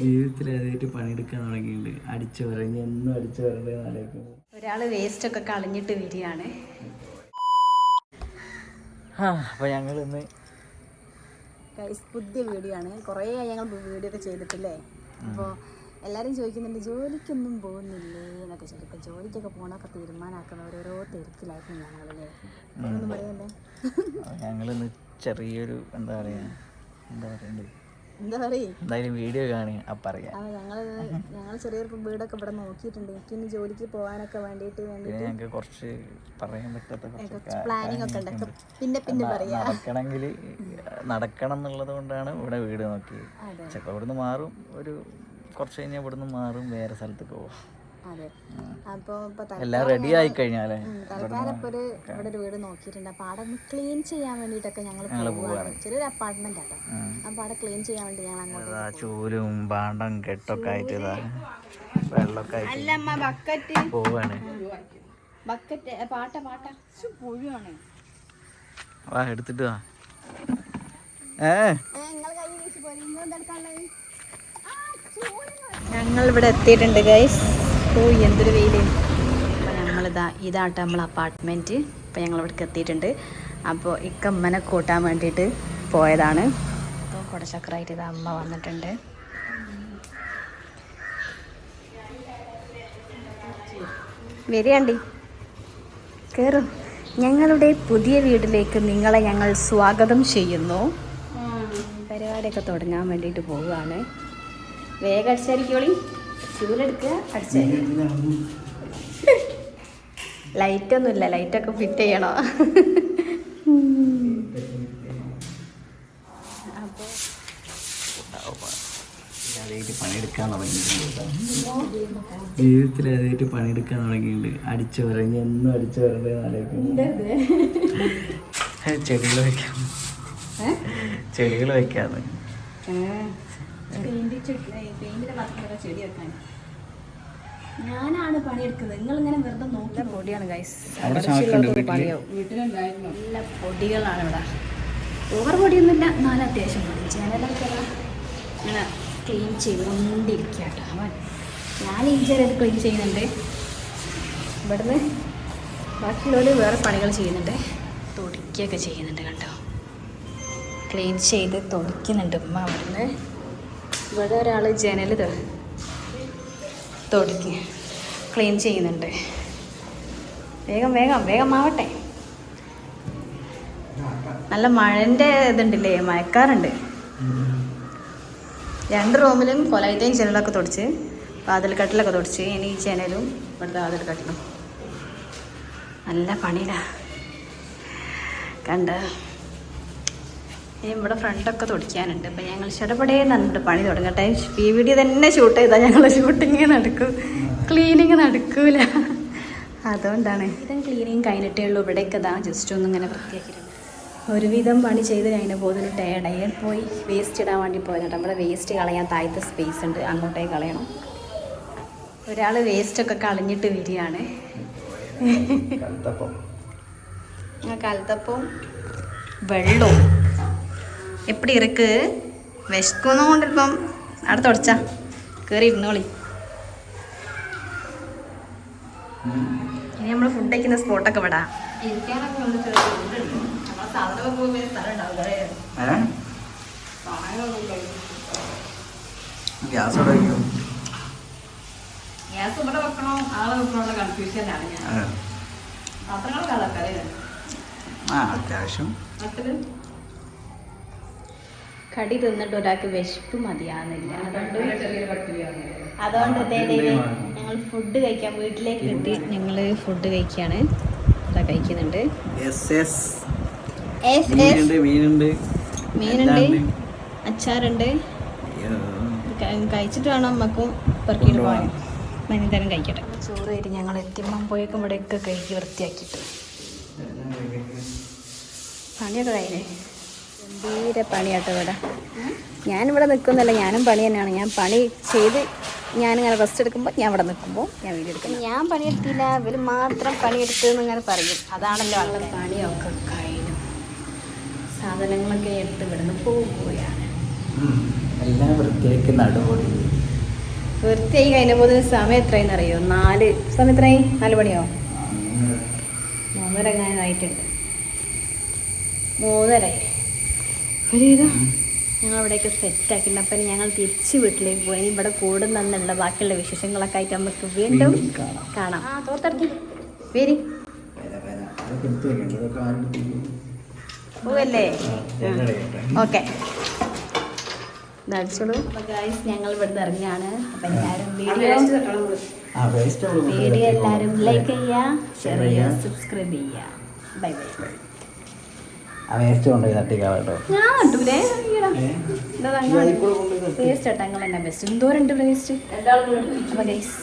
ജീവിതത്തിൽ ആദ്യമായിട്ട് പണിയെടുക്കാൻ തുടങ്ങിയിട്ടുണ്ട് അടിച്ചു പറഞ്ഞ് എന്നും അടിച്ചു പറഞ്ഞേ ആലോചിക്കുമ്പോൾ ഒരാൾ വേസ്റ്റ് ഒക്കെ കളഞ്ഞിട്ട് വരികയാണ്. ആ അപ്പോൾ ഞങ്ങൾ ഇന്ന് ഗൈസ് പുതിയ വീഡിയോ ആണ്. കുറേ ഞങ്ങൾ വീഡിയോ ഒക്കെ ചെയ്തിട്ടില്ലേ? അപ്പോൾ എല്ലാവരും ചോദിക്കുന്നുണ്ട് ജോലിക്കൊന്നും പോകുന്നില്ലേ? എന്നൊക്കെ ചോദിക്കും. ജോലിക്കൊക്കെ പോകണമൊക്കെ തീരുമാനമാക്കുന്ന ഓരോരോ തിരക്കിലായിരുന്നു ഞങ്ങളല്ലേ ഒന്നും പറയല്ലേ ഞങ്ങളിന്ന് ചെറിയൊരു എന്താ പറയുക എന്താ പറയണ്ടേ? എന്താ പറയേ? എന്തായാലും വീഡിയോ കാണി അപ്പറിയാം ആ ഞങ്ങൾ ഞങ്ങൾ ചെറിയൊരു വീടൊക്കെ ഇവിടെ നോക്കിയിട്ടുണ്ട്. എനിക്കിനി ജോലിക്ക് പോകാനൊക്കെ വേണ്ടിയിട്ട് വേണ്ടി പിന്നെ ഞങ്ങൾക്ക് കുറച്ച് പറയാൻ പറ്റാത്ത കുറച്ച് പ്ലാനിങ് ഒക്കെ ഉണ്ട്. ഒക്കെ പിന്നെ പിന്നെ പറയാം. നടക്കണമെങ്കിൽ നടക്കണം എന്നുള്ളത് കൊണ്ടാണ് ഇവിടെ വീട് നോക്കിയത്. ചിലപ്പോൾ ഇവിടുന്ന് മാറും. ഒരു കുറച്ച് കഴിഞ്ഞാൽ ഇവിടുന്ന് മാറും. വേറെ സ്ഥലത്തേക്ക് പോകും എല്ലാം റെഡി ആയി കഴിഞ്ഞാലേ തൽക്കാലം ഇപ്പോൾ ഒരു ഇവിടെ ഒരു വീട് നോക്കിയിട്ടുണ്ട്. അപ്പോൾ അവിടെ ക്ലീൻ ചെയ്യാൻ വേണ്ടിയിട്ടൊക്കെ ഞങ്ങൾ ചെറിയൊരു അപ്പാർട്ട്മെന്റ് ആട്ടോ. അപ്പോൾ അവിടെ ക്ലീൻ ചെയ്യാൻ വേണ്ടി ഞങ്ങൾ അങ്ങോട്ട് ചൂലും പാണ്ടം കെട്ടൊക്കെ ആയിട്ട് വെള്ളമൊക്കെ പോവാണ്. ബക്കറ്റ് പാട്ട പാട്ട. പുഴുവാണ്. വാ എടുത്തിട്ട് വാ. ഏ? ഞങ്ങൾ ഇവിടെ എത്തിയിട്ടുണ്ട് ഗൈസ് ഓ എന്തൊരു വെയിൽ അപ്പോൾ നമ്മളിതാ ഇതാട്ടെ നമ്മൾ അപ്പാർട്ട്മെന്റ് അപ്പോൾ ഞങ്ങൾ ഇവിടേക്ക് എത്തിയിട്ടുണ്ട് അപ്പോൾ ഇക്കമ്മനെ കൂട്ടാൻ വേണ്ടിയിട്ട് പോയതാണ്. അപ്പോൾ കുടച്ചക്രായിട്ട് ഇത് അമ്മ വന്നിട്ടുണ്ട്. വരികണ്ടി കയറും ഞങ്ങളുടെ പുതിയ വീട്ടിലേക്ക് നിങ്ങളെ ഞങ്ങൾ സ്വാഗതം ചെയ്യുന്നു. പരിപാടിയൊക്കെ തുടങ്ങാൻ വേണ്ടിയിട്ട് പോവുകയാണ്. വേഗം അടിച്ചായിരിക്കോളി ചൂലെടുക്കുക ഇല്ല ലൈറ്റൊന്നുമില്ല ലൈറ്റൊക്കെ ഫിറ്റ് ചെയ്യണോ? ജീവിതത്തിൽ അതായിട്ട് പണിയെടുക്കാൻ തുടങ്ങിയിട്ടുണ്ട്. അടിച്ചു പറഞ്ഞ് എന്നും അടിച്ചു പറഞ്ഞേ ആലോചിക്കുമ്പോൾ ചെടികൾ വെക്കാം. ചെടികൾ വെക്കാന്ന്. ചെടി വെക്കാൻ. ഞാനാണ് പണിയെടുക്കുന്നത്. നിങ്ങൾ ഇങ്ങനെ വെറുതെ നോക്കി പൊടിയാണ് ഗൈസ് അവിടെ ചാക്കുണ്ട് വീട്ടിൽ. നല്ല പൊടികളാണ് ഇവിടെ. ഓവർ പൊടിയൊന്നുമില്ല എന്നാലും അത്യാവശ്യം പൊടി. ജനലൊക്കെ ഇങ്ങനെ ക്ലീൻ ചെയ്തുകൊണ്ടിരിക്കുക കേട്ടോ. അവൻ ഞാൻ ക്ലീൻ ചെയ്യുന്നുണ്ട്. ഇവിടുന്ന് ബാക്കിയുള്ളവർ വേറെ പണികൾ ചെയ്യുന്നുണ്ട്. തുടിക്കുകയൊക്കെ ചെയ്യുന്നുണ്ട് കേട്ടോ. ക്ലീൻ ചെയ്ത് തുടയ്ക്കുന്നുണ്ട് ഉമ്മ അവിടുന്ന്. ഇവിടെ ഒരാൾ ജനൽ തൊടുക്കി. ക്ലീൻ ചെയ്യുന്നുണ്ട്. വേഗം വേഗം വേഗം ആവട്ടെ. നല്ല മഴന്റെ ഇതുണ്ടല്ലേ? മയക്കാറുണ്ട് രണ്ട് റൂമിലും കൊലയത്തെയും ജനലൊക്കെ തുടച്ച് വാതിൽക്കട്ടിലൊക്കെ തുടച്ച് ഇനി ഈ ജനലും ഇവിടുത്തെ വാതിൽക്കട്ടിലും. നല്ല പണിയിലാണ് കണ്ട? ഇനി ഇവിടെ ഫ്രണ്ടൊക്കെ തുടിക്കാനുണ്ട്. അപ്പം ഞങ്ങൾ ചെറുപടേ നന്നിട്ട് പണി തുടങ്ങട്ടെ. ഈ വീഡിയോ തന്നെ ഷൂട്ട് ചെയ്താൽ ഞങ്ങൾ ഷൂട്ടിങ് നടക്കും. ക്ലീനിങ് നടക്കൂല. അതുകൊണ്ടാണ്. ഇതും ക്ലീനിങ് കഴിഞ്ഞിട്ടേ ഉള്ളൂ. ഇവിടേക്ക് ഇതാ ജസ്റ്റ് ഒന്നും ഇങ്ങനെ വൃത്തിയാക്കിയിട്ടുണ്ട് ഒരുവിധം പണി ചെയ്ത് കഴിഞ്ഞ പോകുന്നൊരു ടയർഡായി പോയി വേസ്റ്റ് ഇടാൻ വേണ്ടി പോയതാണ്. നമ്മുടെ വേസ്റ്റ് കളയാൻ താഴത്തെ സ്പേസ് ഉണ്ട്. അങ്ങോട്ടേക്ക് കളയണം. ഒരാൾ വേസ്റ്റൊക്കെ കളഞ്ഞിട്ട് വരികയാണ്. കാലത്തപ്പം വെള്ളവും. എപ്പടി ഇറക്ക്? വിശക്കുന്നതുകൊണ്ട് ഇപ്പം അവിടെ തുടച്ചാ. കയറി ഇരുന്നോളി. ഇനി നമ്മൾ ഫുഡ് കഴിക്കുന്ന സ്പോട്ടൊക്കെ വിടാം. ഗ്യാസ് ഇവിടെ വെക്കണോ? ആളെ വെക്കണോ കൺഫ്യൂഷനാണ് ഞാൻ. ആ. പാത്രങ്ങളൊക്കെ അതൊക്കെ ആ അത്യാവശ്യം. കടി തിന്നിട്ട് ഒരാൾക്ക് വിശപ്പ് മതിയാകുന്നില്ല അതുകൊണ്ട് അതുകൊണ്ട് ദേ ദേ ദേ ഞങ്ങൾ ഫുഡ് കഴിക്കാൻ വീട്ടിലേക്ക് കിട്ടി. ഞങ്ങൾ ഫുഡ് കഴിക്കാണ്. അതാ കഴിക്കുന്നുണ്ട്. എസ് എസ് എസ് എസ് മീനുണ്ട് അച്ചാറുണ്ട്. കഴിച്ചിട്ട് വേണം അമ്മക്കും പെറുക്കിയിട്ട് പോകാൻ. കഴിക്കട്ടെ. ചോറ് തരും. ഞങ്ങൾ എത്തിയപ്പോഴേക്കും ഇവിടെയൊക്കെ കഴുകി വൃത്തിയാക്കിയിട്ട്. പണിയൊക്കെ കഴിഞ്ഞേ. ഗംഭീര പണിയാട്ടോ ഇവിടെ. ഞാനിവിടെ നിൽക്കുന്നില്ല ഞാനും പണി തന്നെയാണ്. ഞാൻ പണി ചെയ്ത് ഞാനിങ്ങനെ റെസ്റ്റ് എടുക്കുമ്പോൾ ഞാൻ ഇവിടെ നിൽക്കുമ്പോൾ ഞാൻ വീഡിയോ എടുക്കുന്നു. ഞാൻ പണിയെടുത്തില്ല ഇവർ മാത്രം പണിയെടുത്തു എന്നിങ്ങനെ പറയും. അതാണല്ലോ ഉള്ള പണിയൊക്കെ കഴിഞ്ഞു. സാധനങ്ങളൊക്കെ എടുത്ത് ഇവിടുന്ന് പോവുകയാണ്. എല്ലാം വൃത്തിയാക്കി നടുപൊടി. വൃത്തിയായി കഴിഞ്ഞപ്പോൾ സമയം എത്രയെന്ന് അറിയോ? നാല്. സമയം എത്രയായി? നാല് മണിയോ? മൂന്നര എങ്ങാനും ആയിട്ടുണ്ട്. മൂന്നര ഒരു ഇതാ. ഞങ്ങൾ ഇവിടെയൊക്കെ സെറ്റാക്കിണ്ട് അപ്പം ഞങ്ങൾ തിരിച്ച് വീട്ടിലേക്ക് പോയി. ഇവിടെ കൂടുന്നുള്ള ബാക്കിയുള്ള വിശേഷങ്ങളൊക്കെ ആയിട്ട് നമുക്ക് വീണ്ടും കാണാം. ആ വരാ? പോവല്ലേ. ഓക്കെ. അടിച്ചോളൂ. അപ്പോൾ ഗായ്സ് ഞങ്ങൾ ഇവിടുന്ന് ഇറങ്ങിയാണ് അപ്പം എല്ലാവരും വീഡിയോ വീഡിയോ എല്ലാവരും ലൈക്ക് ചെയ്യുക ഷെയർ ചെയ്യുക. ചെയ്യുക. സബ്സ്ക്രൈബ് ചെയ്യുക. ബൈ ബൈ ആ വേസ്റ്റ് കൊണ്ടുപോയി തട്ടിക്കാവട്ടോ. ഞാൻ കണ്ടൂലേ. വേസ്റ്റ് ബെസ്റ്റ് എന്തോരുണ്ട് വേസ്റ്റ് അപ്പോൾ ഗൈസ്